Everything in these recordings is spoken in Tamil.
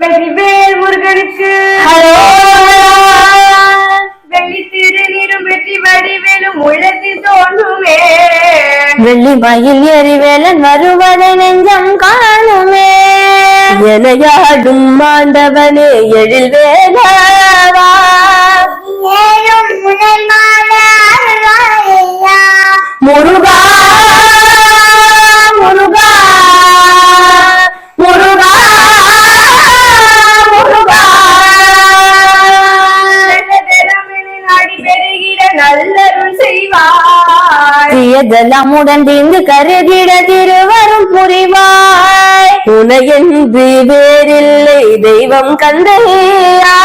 வெற்றிவேல் முருகனுக்கு. வெள்ளி திருநீரும் வெற்றி வடிவேலும் உள்ளத்தில் தோன்றுமே வெள்ளி மயில் எரிவேலன் வருவதை நெஞ்சம் காணுமே. எனையாடும் மாண்டவனே எழில் வேலவா. ஏழும் நல்லருள் செய்வாய். தீயதெல்லாமுடன் தீங்கு கருதிட திருவரும் புரிவாய். உனையன்றி வேறில்லை தெய்வம் கந்தையா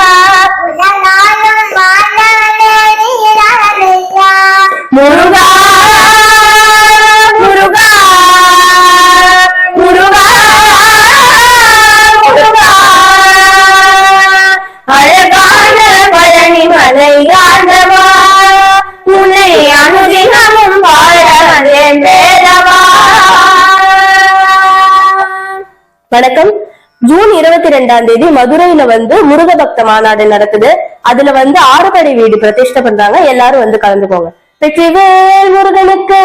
வணக்கம். ஜூன் இருபத்தி ரெண்டாம் தேதி மதுரையில வந்து முருக பக்த மாநாடு நடக்குது. அதுல வந்து ஆறுபடை வீடு பிரதிஷ்டை பண்றாங்க. எல்லாரும் வந்து கலந்துக்கோங்க. வெற்றிவேல் முருகனுக்கு.